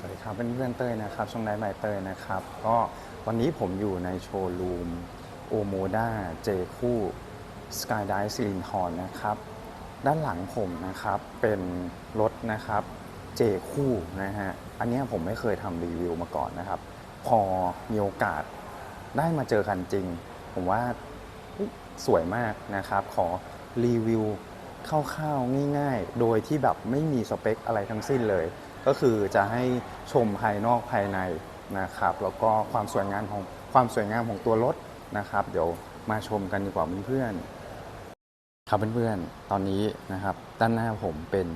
สวัสดีครับเพื่อนๆเต้ยนะครับช่องไนท์ใบเต้ยนะครับ ก็วันนี้ผมอยู่ในโชว์รูมโอโมด้าเจคู่สกายไดซิลินทอนนะครับ ด้านหลังผมนะครับเป็นรถนะครับเจคู่นะฮะอันนี้ผมไม่เคยทำรีวิวมาก่อนนะครับ พอมีโอกาสได้มาเจอกันจริง ผมว่าสวยมากนะครับ ขอรีวิวคร่าวๆง่าย ๆ โดยที่แบบไม่มีสเปคอะไรทั้งสิ้นเลย ก็คือจะให้ชมภายนอกภายในนะครับ แล้วก็ความสวยงามของความสวยงามของตัวรถนะครับ เดี๋ยวมาชมกันดีกว่าเพื่อนๆครับเพื่อนๆตอนนี้นะครับ ด้านหน้าผมเป็น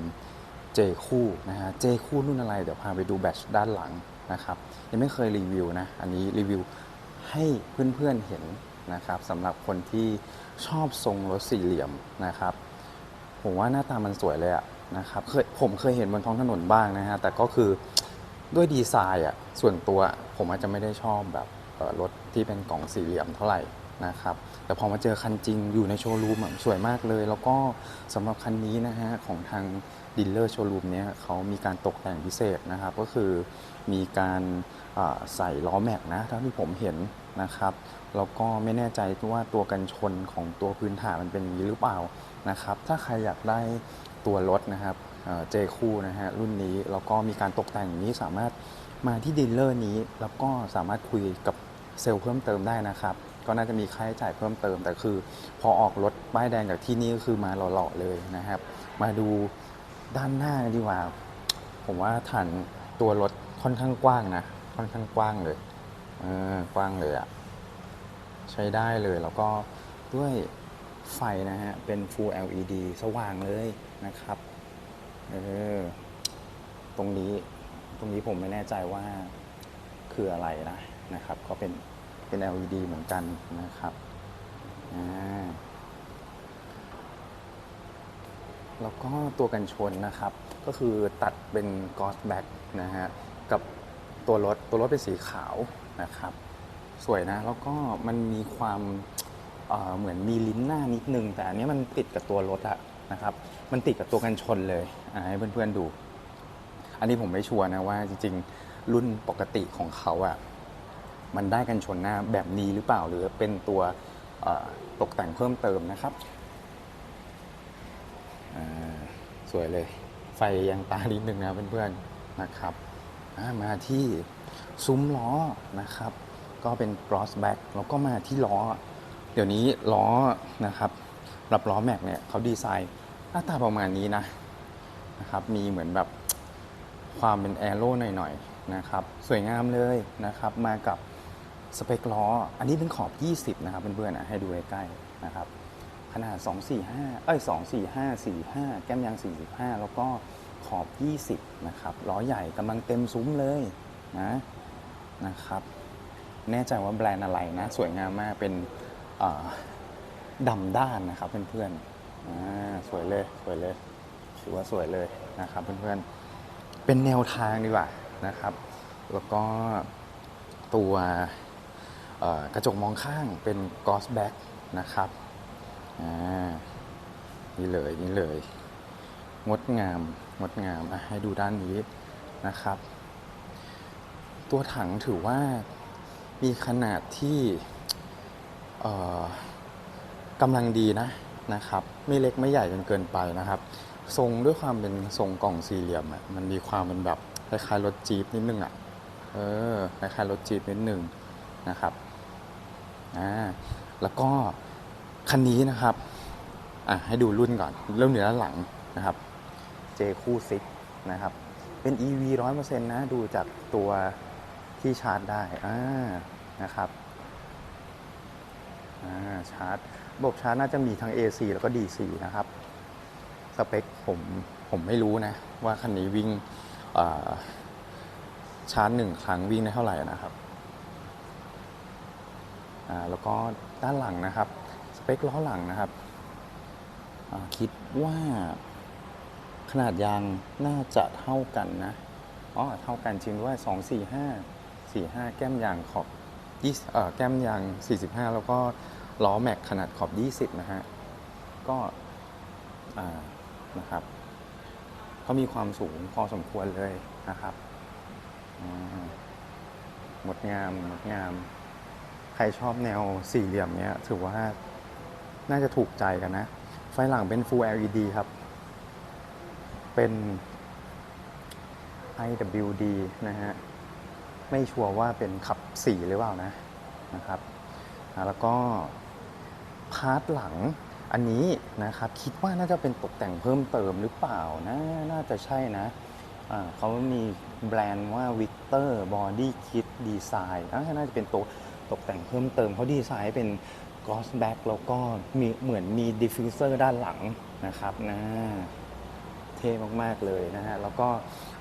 เจคู่นะฮะเจคู่รุ่นอะไร เดี๋ยวพาไปดูแบตด้านหลังนะครับ ยังไม่เคยรีวิวนะ อันนี้รีวิวให้เพื่อนๆเห็นนะครับสำหรับคนที่ชอบทรงรถสี่เหลี่ยมนะครับ ผมว่าหน้าตามันสวยเลยอะ นะครับเคยผมเคยเห็นบนท้องถนนบ้างนะฮะแต่ก็คือด้วยดีไซน์อะส่วนตัวผมอาจจะไม่ได้ชอบแบบรถที่เป็นกล่องสี่เหลี่ยมเท่าไหร่นะครับแต่พอมาเจอคันจริงอยู่ในโชว์รูมสวยมากเลย แล้วก็สำหรับคันนี้นะฮะของทางดีลเลอร์โชว์รูมเนี้ยเขามีการตกแต่งพิเศษนะครับก็คือมีการใส่ล้อแม็กนะเท่าที่ผมเห็นนะครับแล้วก็ไม่แน่ใจว่าตัวกันชนของตัวพื้นฐานมันเป็นอย่างนี้หรือเปล่านะครับถ้าใครอยากได้ ตัวรถนะครับเจคู่นะฮะรุ่นนี้แล้วก็มีการตกแต่งอย่างนี้สามารถมาที่ดีลเลอร์นี้ แล้วก็สามารถคุยกับเซลล์เพิ่มเติมได้นะครับ ก็น่าจะมีค่าใช้จ่ายเพิ่มเติม แต่คือพอออกรถป้ายแดงจากที่นี่ก็คือมาหล่อๆเลยนะครับ มาดูด้านหน้าดีกว่า ผมว่าฐานตัวรถค่อนข้างกว้างนะ ค่อนข้างกว้างเลยเออกว้างเลยอะใช้ได้เลยแล้วก็ด้วย ไฟนะฮะ เป็น Full LED สว่างเลยนะครับ เออ ตรงนี้ ตรงนี้ผมไม่แน่ใจว่าคืออะไรนะนะครับ ก็เป็น เป็น LED เหมือนกันนะครับอ่าแล้วก็ตัวกันชนนะครับ ก็คือตัดเป็น Ghost Black นะฮะ กับตัวรถ ตัวรถเป็นสีขาวนะครับ สวยนะ แล้วก็มันมีความ เหมือนมีลิ้นหน้านิดนึง แต่อันนี้มันติดกับตัวรถอะนะครับ มันติดกับตัวกันชนเลยให้เพื่อนๆดู อันนี้ผมไม่ชัวร์นะว่าจริงๆ รุ่นปกติของเขาอะมันได้กันชนหน้าแบบนี้หรือเปล่าหรือเป็นตัวตกแต่งเพิ่มเติมนะครับสวยเลย ไฟยังตานิดนึงนะเพื่อนๆนะครับมาที่ซุ้มล้อนะครับ ก็เป็น cross back แล้วก็มาที่ล้อ เดี๋ยวนี้ล้อนะครับรับล้อแม็กเนี่ยเขาดีไซน์หน้าตาประมาณนี้นะนะครับ มีเหมือนแบบความเป็นแอโร่หน่อยๆนะครับ สวยงามเลยนะครับ มากับสเปคล้อ อันนี้เป็นขอบ 20 นะครับเพื่อนๆนะให้ดูใกล้ๆนะครับ ขนาด 245 เอ้ย 245 45 แก้มยาง 45 แล้วก็ขอบ 20 นะครับล้อใหญ่กำลังเต็มซุ้มเลยนะนะครับ แน่ใจว่าแบรนด์อะไรนะ สวยงามมากเป็น ดำด้านนะครับเพื่อนๆสวยเลยสวยเลยถือว่าสวยเลยนะครับเพื่อนๆเป็นแนวทางดีกว่านะครับ แล้วก็ตัวกระจกมองข้างเป็น Ghost Back นะครับนี่เลยนี่เลย งดงามงดงามให้ดูด้านนี้นะครับ ตัวถังถือว่ามีขนาดที่ กำลังดีนะนะครับ ไม่เล็กไม่ใหญ่จนเกินไปนะครับ ทรงด้วยความเป็นทรงกล่องสี่เหลี่ยมอะมันมีความเป็นแบบคล้ายๆรถจี๊ปนิดนึงอะ่ะเออคล้ายๆรถจี๊ปนิดนึงนะครับอ่าแล้วก็คันนี้นะครับอะให้ดูรุ่นก่อนเริ่มเหนือหลังนะครับ J คู่ซิกนะครับ เป็น EV 100%นะ ดูจากตัวที่ชาร์จได้อ่านะครับ ชาร์จระบบชาร์จน่าจะมีทั้ง AC แล้วก็ DC นะครับ สเปคผมผมไม่รู้นะ ว่าคันนี้วิ่งาชาร์จหนึ่งครั้งวิ่งได้เท่าไหร่นะครับแล้วก็ด้านหลังนะครับ สเปคล้อหลังนะครับ คิดว่าขนาดยางน่าจะเท่ากันนะอ๋อเท่ากันจริงด้วย 2 4 5 4 5 แก้มยางขอบ 20แก้มยาง 45 แล้วก็ล้อแม็กขนาดขอบ 20 นะฮะ ก็นะครับเขามีความสูงพอสมควรเลยนะครับอ่างดงามงดงาม ใครชอบแนวสี่เหลี่ยมเนี้ย ถือว่าน่าจะถูกใจกันนะ ไฟหลังเป็น Full LED ครับ เป็น IWD นะฮะ ไม่ชัวร์ว่าเป็นขับสีหรือเปล่านะนะครับแล้วก็พาร์ทหลังอันนี้นะครับคิดว่าน่าจะเป็นตกแต่งเพิ่มเติมหรือเปล่านะน่าจะใช่นะอ่าเขามีแบรนด์ว่า Victor Body Kit Design อ่าน่าจะเป็นตัวตกแต่งเพิ่มเติมเขาดีไซน์เป็น Gloss Back แล้วก็มีเหมือนมี Diffuser ด้านหลังนะครับนะเท่มาก ๆ เลยนะฮะ แล้วก็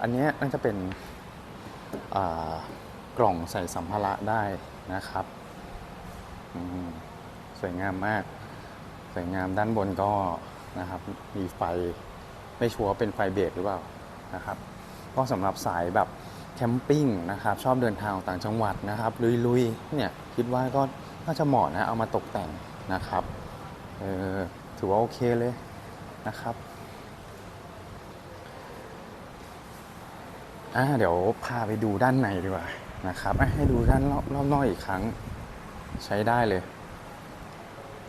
อันนี้น่าจะเป็น กล่องใส่สัมภาระได้นะครับสวยงามมาก สวยงามด้านบนก็นะครับ มีไฟไม่ชัวร์เป็นไฟเบรกหรือเปล่านะครับก็สำหรับสายแบบแคมปิ้งนะครับ ชอบเดินทางต่างจังหวัดนะครับ ลุยๆเนี่ยคิดว่าก็น่าจะเหมาะนะเอามาตกแต่งนะครับเออถือว่าโอเคเลยนะครับ อ่าเดี๋ยวพาไปดูด้านในดีกว่านะครับให้ดูด้านรอบรอบนอกอีกครั้งใช้ได้เลย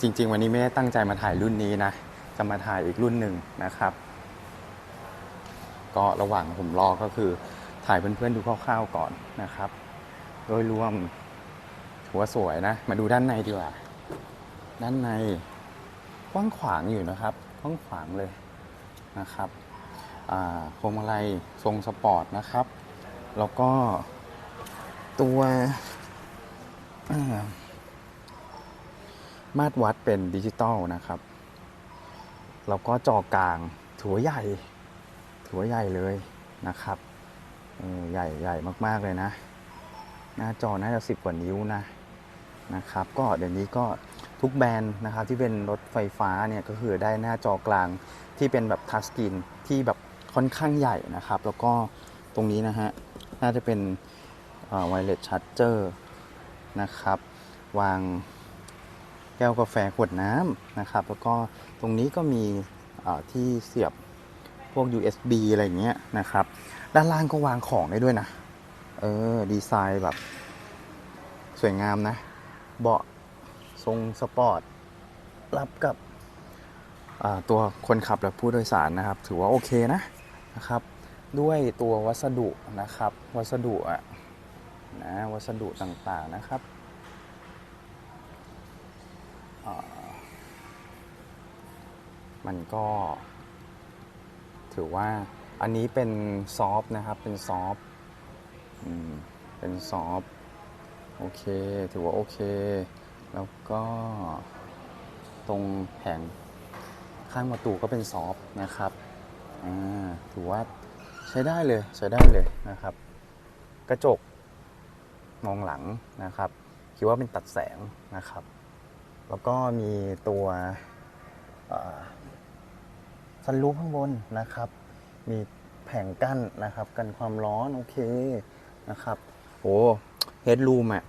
จริง ๆ วันนี้ไม่ได้ตั้งใจมาถ่ายรุ่นนี้นะ จะมาถ่ายอีกรุ่นหนึ่งนะครับ ก็ระหว่างผมรอก็คือถ่ายเพื่อนๆดูคร่าวๆก่อนนะครับ โดยรวมถือว่าสวยนะ มาดูด้านในดีกว่า ด้านในกว้างขวางอยู่นะครับกว้างขวางเลยนะครับ พวงมาลัยทรงสปอร์ตนะครับ แล้วก็ตัวมาตรวัดเป็นดิจิตอลนะครับ แล้วก็จอกลางถือว่าใหญ่ถือว่าใหญ่เลยนะครับใหญ่ใหญ่มากๆเลยนะ หน้าจอน่าจะสิบกว่านิ้วนะนะครับ ก็เดี๋ยวนี้ก็ทุกแบรนด์นะครับที่เป็นรถไฟฟ้าเนี่ยก็คือได้หน้าจอกลางที่เป็นแบบทัชสกรีนที่แบบ ค่อนข้างใหญ่นะครับ แล้วก็ตรงนี้นะฮะ น่าจะเป็นไวเลสชาร์จเจอร์นะครับ วางแก้วกาแฟขวดน้ำนะครับ แล้วก็ตรงนี้ก็มีที่เสียบพวก USB อะไรอย่างเงี้ยนะครับ ด้านล่างก็วางของได้ด้วยนะ เออ ดีไซน์แบบ สวยงามนะ เบาะทรงสปอร์ต รับกับตัวคนขับและผู้โดยสารนะครับ ถือว่าโอเคนะ นะครับ ด้วยตัววัสดุนะครับ วัสดุอะนะวัสดุต่างๆนะครับมันก็ ถือว่าอันนี้เป็นซอฟต์นะครับ เป็นซอฟต์อืมเป็นซอฟต์โอเค ถือว่าโอเค แล้วก็ตรงแผงข้างประตูก็เป็นซอฟต์นะครับ อ่าถือว่าใช้ได้เลยใช้ได้เลยนะครับ กระจกมองหลังนะครับ คิดว่าเป็นตัดแสงนะครับ แล้วก็มีตัวซันรูฟข้างบนนะครับ มีแผงกั้นนะครับ กันความร้อนโอเคนะครับโอ้เฮดรูมอะ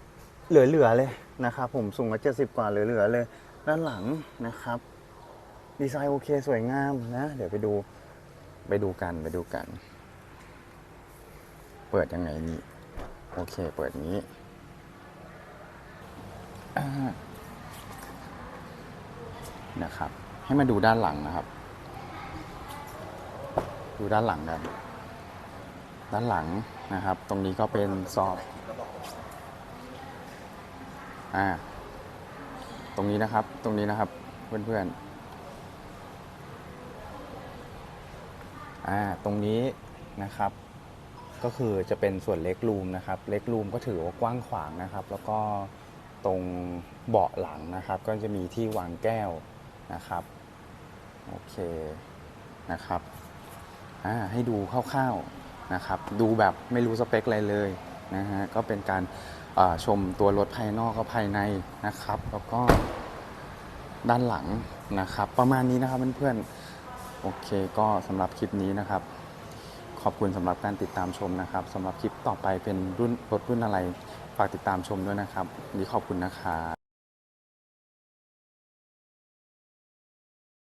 เหลือๆเลยนะครับ ผมสูงมาเจ็ดสิบกว่าเหลือๆเลย ด้านหลังนะครับ ดีไซน์โอเคสวยงามนะ เดี๋ยวไปดู ไปดูกันไปดูกัน เปิดยังไงนี่โอเค เปิดนี้นะครับ ให้มาดูด้านหลังนะครับ ดูด้านหลังกัน ด้านหลังนะครับ ตรงนี้ก็เป็นซอบอ่า ตรงนี้นะครับ ตรงนี้นะครับ เพื่อนๆ อ่าตรงนี้นะครับ ก็คือจะเป็นส่วนเล็กรูมนะครับ เล็กรูมก็ถือว่ากว้างขวางนะครับ แล้วก็ตรงเบาะหลังนะครับ ก็จะมีที่วางแก้วนะครับโอเคนะครับอ่าให้ดูคร่าวๆนะครับ ดูแบบไม่รู้สเปคอะไรเลยนะฮะก็เป็นการชมตัวรถภายนอกกับภายในนะครับ แล้วก็ด้านหลังนะครับ ประมาณนี้นะครับเพื่อนๆ โอเคก็สำหรับคลิปนี้นะครับ ขอบคุณสำหรับการติดตามชมนะครับสำหรับคลิปต่อไปเป็นรุ่นรถรุ่นอะไรฝากติดตามชมด้วยนะครับนี่ขอบคุณนะครับ